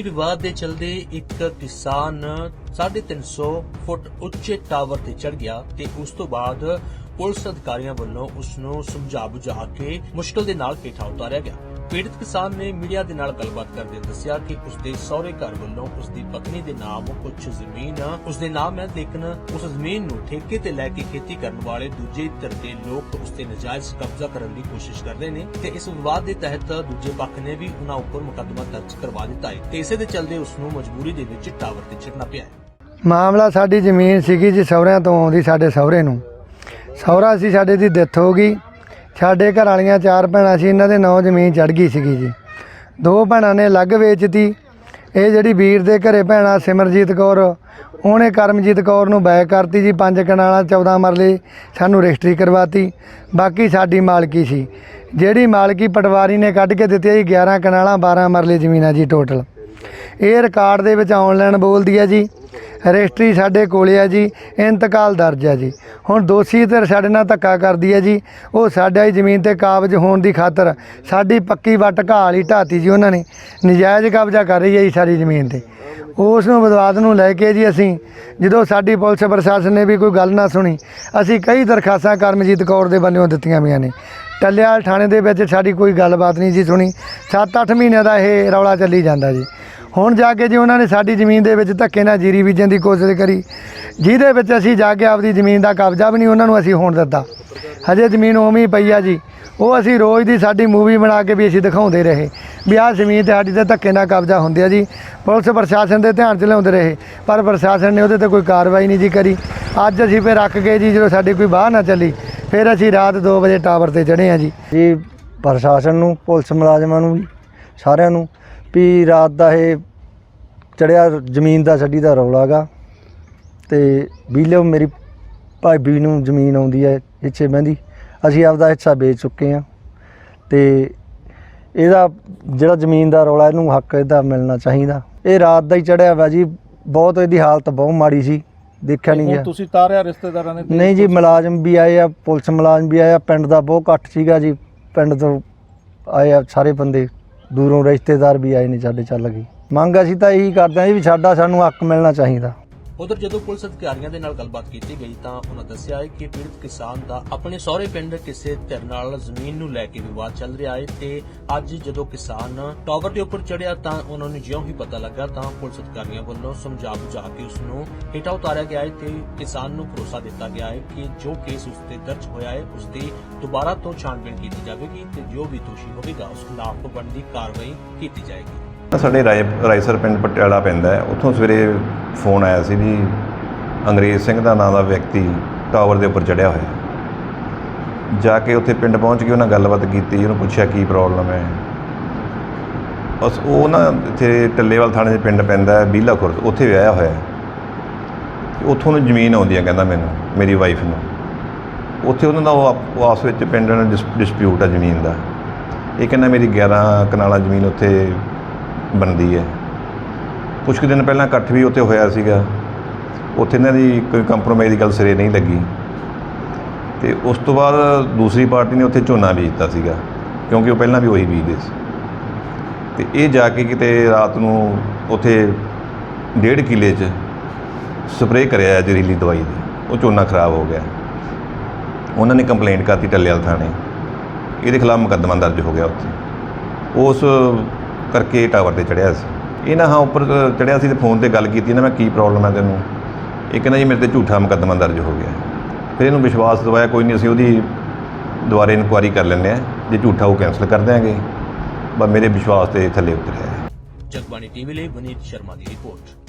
ਜ਼ਮੀਨੀ ਵਿਵਾਦ ਦੇ ਚਲਦੇ ਇੱਕ ਕਿਸਾਨ 350 ਫੁੱਟ ਉੱਚੇ ਟਾਵਰ ਤੇ ਚੜ ਗਿਆ ਤੇ ਉਸ ਤੋਂ ਬਾਅਦ ਪੁਲਿਸ ਅਧਿਕਾਰੀਆਂ ਵੱਲੋਂ ਉਸ ਨੂੰ ਸਮਝਾ ਬੁਝਾ ਕੇ ਮੁਸ਼ਕਲ ਦੇ ਨਾਲ ਹੇਠਾਂ ਉਤਾਰਿਆ ਗਿਆ। ਪੀੜਤ ਕਿਸਾਨ ਨੇ ਮੀਡੀਆ ਦੇ ਨਾਲ ਗੱਲਬਾਤ ਕਰਦੇ ਦੱਸਿਆ ਕਿ ਉਸ ਦੇ ਸਹੁਰੇ ਘਰ ਵੱਲੋਂ ਉਸ ਦੀ ਪਤਨੀ ਦੇ ਨਾਮ ਕੁਝ ਜ਼ਮੀਨ, ਉਸ ਦੇ ਨਾਮ ਹੈ ਲੇਕਿਨ ਉਸ ਜ਼ਮੀਨ ਨੂੰ ਠੇਕੇ ਤੇ ਲੈ ਕੇ ਖੇਤੀ ਕਰਨ ਵਾਲੇ ਦੂਜੇ ਧਿਰ ਦੇ ਲੋਕ ਉਸ ਤੇ ਨਜਾਇਜ਼ ਕਬਜ਼ਾ ਕਰਨ ਦੀ ਕੋਸ਼ਿਸ਼ ਕਰਦੇ ਨੇ ਤੇ ਇਸ ਵਿਵਾਦ ਦੇ ਤਹਿਤ ਦੂਜੇ ਪੱਖ ਨੇ ਵੀ ਉਹਨਾਂ ਉੱਪਰ ਮੁਕੱਦਮਾ ਦਰਜ ਕਰਵਾ ਦਿੱਤਾ ਹੈ ਤੇ ਇਸੇ ਦੇ ਚੱਲਦੇ ਉਸ ਨੂੰ ਮਜਬੂਰੀ ਦੇ ਵਿੱਚ ਟਾਵਰ ਤੇ ਚੜਨਾ ਪਿਆ ਹੈ। ਮਾਮਲਾ ਸਾਡੀ ਜ਼ਮੀਨ ਸੀਗੀ ਜੀ ਸਹੁਰਿਆਂ ਤੋਂ ਆਉਂਦੀ ਸਾਡੇ ਸਹੁਰੇ ਨੂੰ। ਸਹੁਰਾ ਸੀ ਸਾਡੇ ਦੀ ਡੈਥ ਹੋ ਗਈ। ਸਾਡੇ ਘਰ ਵਾਲੀਆਂ ਚਾਰ ਭੈਣਾਂ ਸੀ, ਇਹਨਾਂ ਦੇ ਨਾਂ ਜ਼ਮੀਨ ਚੜ ਗਈ ਸੀਗੀ ਜੀ। ਦੋ ਭੈਣਾਂ ਨੇ ਅਲੱਗ ਵੇਚਤੀ। ਇਹ ਜਿਹੜੀ ਵੀਰ ਦੇ ਘਰੇ ਭੈਣਾ ਸਿਮਰਜੀਤ ਕੌਰ, ਉਹਨੇ ਕਰਮਜੀਤ ਕੌਰ ਨੂੰ ਬੈਕ ਕਰਤੀ ਜੀ, ਪੰਜ ਕਨਾਲਾਂ 14 ਮਰਲੇ, ਸਾਨੂੰ ਰਜਿਸਟਰੀ ਕਰਵਾਤੀ। ਬਾਕੀ ਸਾਡੀ ਮਾਲਕੀ ਸੀ। ਜਿਹੜੀ ਮਾਲਕੀ ਪਟਵਾਰੀ ਨੇ ਕੱਢ ਕੇ ਦਿੱਤੀ ਜੀ 11 ਕਨਾਲਾਂ 12 ਮਰਲੇ ਜ਼ਮੀਨਾਂ ਜੀ ਟੋਟਲ ਇਹ ਰਿਕਾਰਡ ਦੇ ਵਿੱਚ ਆਨਲਾਈਨ ਬੋਲਦੀ ਹੈ ਜੀ। ਰਜਿਸਟਰੀ ਸਾਡੇ ਕੋਲੇ ਆ ਜੀ, ਇੰਤਕਾਲ ਦਰਜ ਆ ਜੀ। ਹੁਣ ਦੋਸ਼ੀ ਤੇ ਸਾਡੇ ਨਾਲ ਧੱਕਾ ਕਰਦੀ ਹੈ ਜੀ, ਉਹ ਸਾਡਾ ਹੀ ਜ਼ਮੀਨ ਤੇ ਕਾਬਜ ਹੋਣ ਦੀ ਖਾਤਰ ਸਾਡੀ ਪੱਕੀ ਵੱਟ ਘਾਹ ਵਾਲੀ ਢਾਤੀ ਜੀ ਉਹਨਾਂ ਨੇ, ਨਜਾਇਜ਼ ਕਬਜ਼ਾ ਕਰ ਰਹੀ ਹੈ ਜੀ ਸਾਡੀ ਜ਼ਮੀਨ ਤੇ। ਉਸ ਨੂੰ ਵਿਵਾਦ ਨੂੰ ਲੈ ਕੇ ਜੀ ਅਸੀਂ, ਜਦੋਂ ਸਾਡੀ ਪੁਲਿਸ ਪ੍ਰਸ਼ਾਸਨ ਨੇ ਵੀ ਕੋਈ ਗੱਲ ਨਾ ਸੁਣੀ, ਅਸੀਂ ਕਈ ਦਰਖਾਸਤਾਂ ਕਰਮਜੀਤ ਕੌਰ ਦੇ ਵੱਲੋਂ ਦਿੱਤੀਆਂ ਹੋਈਆਂ ਨੇ। ਟੱਲਿਆਲ ਥਾਣੇ ਦੇ ਵਿੱਚ ਸਾਡੀ ਕੋਈ ਗੱਲਬਾਤ ਨਹੀਂ ਜੀ ਸੁਣੀ 7-8 ਮਹੀਨਿਆਂ ਦਾ ਇਹ ਰੌਲਾ ਚੱਲੀ ਜਾਂਦਾ ਜੀ। ਹੁਣ ਜਾ ਕੇ ਜੀ ਉਹਨਾਂ ਨੇ ਸਾਡੀ ਜ਼ਮੀਨ ਦੇ ਵਿੱਚ ਧੱਕੇ ਨਾਲ ਜੀਰੀ ਬੀਜਣ ਦੀ ਕੋਸ਼ਿਸ਼ ਕਰੀ। ਜਿਹਦੇ ਵਿੱਚ ਅਸੀਂ ਜਾ ਕੇ ਆਪਦੀ ਜ਼ਮੀਨ ਦਾ ਕਬਜ਼ਾ ਵੀ ਨਹੀਂ ਉਹਨਾਂ ਨੂੰ ਅਸੀਂ ਹੋਣ ਦਿੱਤਾ। ਹਜੇ ਜ਼ਮੀਨ ਉਵੇਂ ਹੀ ਪਈ ਆ ਜੀ। ਉਹ ਅਸੀਂ ਰੋਜ਼ ਦੀ ਸਾਡੀ ਮੂਵੀ ਬਣਾ ਕੇ ਵੀ ਅਸੀਂ ਦਿਖਾਉਂਦੇ ਰਹੇ। ਵੀ ਆਹ ਜ਼ਮੀਨ ਤੇ ਸਾਡੀ ਤੇ ਧੱਕੇ ਨਾਲ ਕਬਜ਼ਾ ਹੁੰਦਿਆ ਜੀ। ਪੁਲਿਸ ਪ੍ਰਸ਼ਾਸਨ ਦੇ ਧਿਆਨ 'ਚ ਲਿਆਉਂਦੇ ਰਹੇ, ਪਰ ਪ੍ਰਸ਼ਾਸਨ ਨੇ ਉਹਦੇ ਤੇ ਕੋਈ ਕਾਰਵਾਈ ਨਹੀਂ ਜੀ ਕਰੀ। ਅੱਜ ਅਸੀਂ ਫਿਰ ਰੱਖ ਗਏ ਜੀ, ਜਦੋਂ ਸਾਡੀ ਕੋਈ ਬਾਹ ਨਾ ਚੱਲੀ, ਫਿਰ ਅਸੀਂ ਰਾਤ 2 ਵਜੇ ਟਾਵਰ ਤੇ ਚੜ੍ਹੇ ਆ ਜੀ। ਜੀ, ਪ੍ਰਸ਼ਾਸਨ ਨੂੰ, ਪੁਲਿਸ ਮੁਲਾਜ਼ਮਾਂ ਨੂੰ ਵੀ, ਸਾਰਿਆਂ ਨੂੰ ਵੀ ਰਾਤ ਦਾ ਇਹ ਚੜਿਆ ਜ਼ਮੀਨ ਦਾ ਛੱਡੀ ਦਾ ਰੌਲਾ ਗਾ। ਤੇ ਵੀਲੋ ਮੇਰੀ ਭਾਬੀ ਨੂੰ ਜ਼ਮੀਨ ਆਉਂਦੀ ਹੈ ਇੱਥੇ ਮਹਿੰਦੀ ਅਸੀਂ ਆਪਦਾ ਹਿੱਸਾ ਵੇਚ ਚੁੱਕੇ ਆ। ਤੇ ਇਹਦਾ ਜਿਹੜਾ ਜ਼ਮੀਨ ਦਾ ਰੌਲਾ ਇਹਨੂੰ ਹੱਕ ਇਹਦਾ ਮਿਲਣਾ ਚਾਹੀਦਾ। ਇਹ ਰਾਤ ਦਾ ਹੀ ਚੜਿਆ ਵਾ ਜੀ। ਬਹੁਤ ਇਹਦੀ ਹਾਲਤ ਬਹੁਤ ਮਾੜੀ ਸੀ। ਦੇਖਿਆ ਨਹੀਂ ਗਿਆ। ਤੁਸੀਂ ਤਾਰਿਆ ਰਿਸ਼ਤੇਦਾਰਾਂ ਨੇ ਨਹੀਂ ਜੀ ਮੁਲਾਜ਼ਮ ਵੀ ਆਏ ਆ ਪੁਲਿਸ ਮੁਲਾਜ਼ਮ ਵੀ ਆਏ ਆ। ਪਿੰਡ ਦਾ ਬਹੁਤ ਇਕੱਠ ਸੀਗਾ ਜੀ। ਪਿੰਡ ਤੋਂ ਆਏ ਆ ਸਾਰੇ ਬੰਦੇ। ਦੂਰੋਂ ਰਿਸ਼ਤੇਦਾਰ ਵੀ ਆਏ ਨੇ ਸਾਡੇ ਚੱਲ ਗਏ ਮੰਗ ਅਸੀਂ ਤਾਂ ਇਹੀ ਕਰਦੇ ਹਾਂ ਜੀ ਵੀ ਸਾਡਾ ਸਾਨੂੰ ਹੱਕ ਮਿਲਣਾ ਚਾਹੀਦਾ। ਉਧਰ ਜਦੋਂ ਪੁਲਿਸ ਅਧਿਕਾਰੀਆਂ ਦੇ ਨਾਲ ਗੱਲਬਾਤ ਕੀਤੀ ਗਈ ਤਾਂ ਉਹਨਾਂ ਦੱਸਿਆ ਹੈ ਕਿ ਪੀੜਤ ਕਿਸਾਨ ਦਾ ਆਪਣੇ ਸਹੁਰੇ ਪਿੰਡ ਕਿਸੇ ਧਿਰ ਨਾਲ ਜ਼ਮੀਨ ਨੂੰ ਲੈ ਕੇ ਵਿਵਾਦ ਚੱਲ ਰਿਹਾ ਹੈ ਤੇ ਅੱਜ ਜਦੋਂ ਕਿਸਾਨ ਟਾਵਰ ਦੇ ਉੱਪਰ ਚੜਿਆ ਤਾਂ ਉਹਨਾਂ ਨੂੰ ਜਿਉਂ ਹੀ ਪਤਾ ਲੱਗਾ ਤਾਂ ਪੁਲਿਸ ਅਧਿਕਾਰੀਆਂ ਵੱਲੋਂ ਸਮਝਾ ਬੁਝਾ ਕੇ ਉਸ ਨੂੰ ਹੇਠਾਂ ਉਤਾਰਿਆ ਗਿਆ ਹੈ ਤੇ ਕਿਸਾਨ ਨੂੰ ਭਰੋਸਾ ਦਿੱਤਾ ਗਿਆ ਹੈ ਕਿ ਜੋ ਕੇਸ ਉਸ ਤੇ ਦਰਜ ਹੋਇਆ ਹੈ, ਉਸ ਦੀ ਦੁਬਾਰਾ ਤੋਂ ਛਾਣਬੀਣ ਕੀਤੀ ਜਾਵੇਗੀ ਤੇ ਜੋ ਵੀ ਦੋਸ਼ੀ ਹੋਵੇਗਾ, ਉਸ ਖਿਲਾਫ ਬਣਦੀ ਕਾਰਵਾਈ ਕੀਤੀ ਜਾਏਗੀ। ਸਾਡੇ ਰਾਏ ਰਾਏਸਰ ਪਿੰਡ ਪਟਿਆਲਾ ਪੈਂਦਾ ਹੈ। ਉੱਥੋਂ ਸਵੇਰੇ ਫੋਨ ਆਇਆ ਸੀ ਵੀ ਅੰਗਰੇਜ਼ ਸਿੰਘ ਦਾ ਨਾਂ ਦਾ ਵਿਅਕਤੀ ਟਾਵਰ ਦੇ ਉੱਪਰ ਚੜਿਆ ਹੋਇਆ ਜਾ ਕੇ ਉੱਥੇ ਪਿੰਡ ਪਹੁੰਚ ਕੇ ਉਹਨਾਂ ਗੱਲਬਾਤ ਕੀਤੀ, ਉਹਨੂੰ ਪੁੱਛਿਆ ਕੀ ਪ੍ਰੋਬਲਮ ਹੈ। ਬਸ ਉਹ ਨਾ ਇੱਥੇ ਟੱਲੇਵਾਲ ਥਾਣੇ ਦੇ ਪਿੰਡ ਪੈਂਦਾ ਹੈ ਬੀਲਾ ਖੁਰਦ ਉੱਥੇ ਵਿਆਹਿਆ ਹੋਇਆ ਹੈ। ਤੇ ਉੱਥੋਂ ਨੂੰ ਜ਼ਮੀਨ ਆਉਂਦੀ ਹੈ ਕਹਿੰਦਾ ਮੈਨੂੰ, ਮੇਰੀ ਵਾਈਫ ਨੂੰ। ਉੱਥੇ ਉਹਨਾਂ ਦਾ ਉਹ ਆਪ- ਉਹ ਆਪਸ ਵਿੱਚ ਪਿੰਡ ਨਾਲ ਡਿਸਪਿਊਟ ਹੈ ਜ਼ਮੀਨ ਦਾ। ਇਹ ਕਹਿੰਦਾ ਮੇਰੀ 11 ਕਨਾਲਾਂ ਜ਼ਮੀਨ ਉੱਥੇ ਬਣਦੀ ਹੈ। ਕੁਝ ਕੁ ਦਿਨ ਪਹਿਲਾਂ ਇਕੱਠ ਵੀ ਉੱਥੇ ਹੋਇਆ ਸੀਗਾ। ਉੱਥੇ ਇਹਨਾਂ ਦੀ ਕੋਈ ਕੰਪਰੋਮਾਈਜ਼ ਦੀ ਗੱਲ ਸਿਰੇ ਨਹੀਂ ਲੱਗੀ। ਤੇ ਉਸ ਤੋਂ ਬਾਅਦ ਦੂਸਰੀ ਪਾਰਟੀ ਨੇ ਉੱਥੇ ਝੋਨਾ ਬੀਜਤਾ ਸੀਗਾ, ਕਿਉਂਕਿ ਉਹ ਪਹਿਲਾਂ ਵੀ ਉਹੀ ਬੀਜਦੇ ਸੀ। ਤੇ ਇਹ ਜਾ ਕੇ ਕਿਤੇ ਰਾਤ ਨੂੰ ਉੱਥੇ ਡੇਢ ਕਿਲੇ 'ਚ ਸਪਰੇਅ ਕਰਿਆ ਜ਼ਹਿਰੀਲੀ ਦਵਾਈ ਦੀ। ਉਹ ਝੋਨਾ ਖਰਾਬ ਹੋ ਗਿਆ। ਉਹਨਾਂ ਨੇ ਕੰਪਲੇਂਟ ਕਰਤੀ ਟੱਲੇਵਾਲ ਥਾਣੇ। ਇਹਦੇ ਖਿਲਾਫ ਮੁਕੱਦਮਾ ਦਰਜ ਹੋ ਗਿਆ ਉੱਥੇ। ਉਸ ਕਰਕੇ ਟਾਵਰ ਤੇ ਚੜਿਆ ਸੀ। ਇਹ ਨਾ ਹਾਂ ਉੱਪਰ ਚੜਿਆ ਸੀ ਤੇ ਫੋਨ ਤੇ ਗੱਲ ਕੀਤੀ ਨਾ ਮੈਂ ਕੀ ਪ੍ਰੋਬਲਮ ਹੈ ਤੈਨੂੰ? ਇਹ ਕਹਿੰਦਾ ਜੀ ਮੇਰੇ ਤੇ ਝੂਠਾ ਮੁਕੱਦਮਾ ਦਰਜ ਹੋ ਗਿਆ। ਫਿਰ ਇਹਨੂੰ ਵਿਸ਼ਵਾਸ ਦਿਵਾਇਆ, ਕੋਈ ਨਹੀਂ ਅਸੀਂ ਉਹਦੀ ਦੁਬਾਰੇ ਇਨਕੁਆਰੀ ਕਰ ਲੈਂਦੇ ਆ ਜੇ ਝੂਠਾ ਉਹ ਕੈਂਸਲ ਕਰ ਦਿਆਂਗੇ। ਬਸ ਮੇਰੇ ਵਿਸ਼ਵਾਸ ਤੇ ਥੱਲੇ ਉਤਰਿਆ। ਹੈ ਜਗਬਾਣੀ ਟੀਵੀ ਲਈ ਵਨੀਤ ਸ਼ਰਮਾ ਦੀ ਰਿਪੋਰਟ।